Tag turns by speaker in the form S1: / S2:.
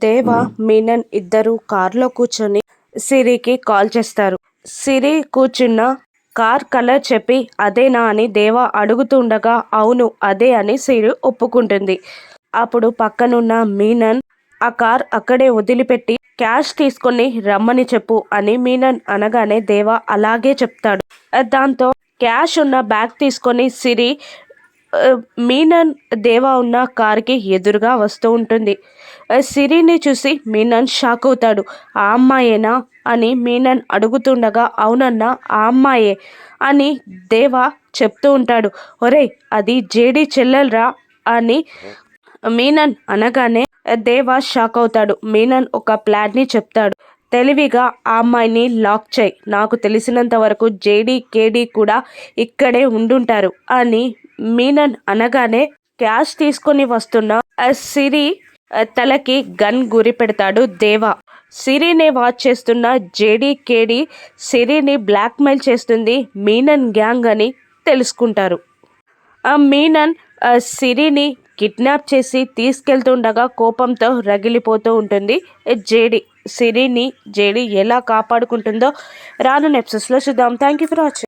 S1: దేవ మీనన్ ఇద్దరు కార్లో కూర్చొని సిరికి కాల్ చేస్తారు. సిరి కూర్చున్న కార్ కలర్ చెప్పి అదేనా? అని దేవ అడుగుతుండగా అవును అదే అని సిరి ఒప్పుకుంటుంది. అప్పుడు పక్కనున్న మీనన్ ఆ కార్ అక్కడే వదిలిపెట్టి క్యాష్ తీసుకొని రమ్మని చెప్పు అని మీనన్ అనగానే దేవ అలాగే చెప్తాడు. దాంతో క్యాష్ ఉన్న బ్యాగ్ తీసుకొని సిరి మీనన్ దేవా ఉన్న కార్కి ఎదురుగా వస్తూ ఉంటుంది. సిరిని చూసి మీనన్ షాక్ అవుతాడు. ఆ అమ్మాయేనా? అని మీనన్ అడుగుతుండగా అవునన్నా ఆ అమ్మాయే అని దేవా చెప్తూ ఉంటాడు. ఒరేయ్ అది జేడి చెల్లెలరా? అని మీనన్ అనగానే దేవా షాక్ అవుతాడు. మీనన్ ఒక ప్లాన్ని చెప్తాడు. తెలివిగా ఆ అమ్మాయిని లాక్ చేయి. నాకు తెలిసినంత వరకు జేడీ కేడీ కూడా ఇక్కడే ఉండుంటారు అని మీనన్ అనగానే క్యాష్ తీసుకొని వస్తున్న ఆ సిరి తలకి గన్ గురి పెడతాడు దేవా. సిరిని వాచ్ చేస్తున్న జేడీ కేడీ సిరిని బ్లాక్మెయిల్ చేస్తుంది మీనన్ గ్యాంగ్ అని తెలుసుకుంటారు. ఆ మీనన్ ఆ సిరిని కిడ్నాప్ చేసి తీసుకెళ్తుండగా కోపంతో రగిలిపోతూ ఉంటుంది. జేడి సిరిని జేడి ఎలా కాపాడుకుంటుందో రాను ఎపిసోడ్స్లో చూద్దాం. Thank you for watching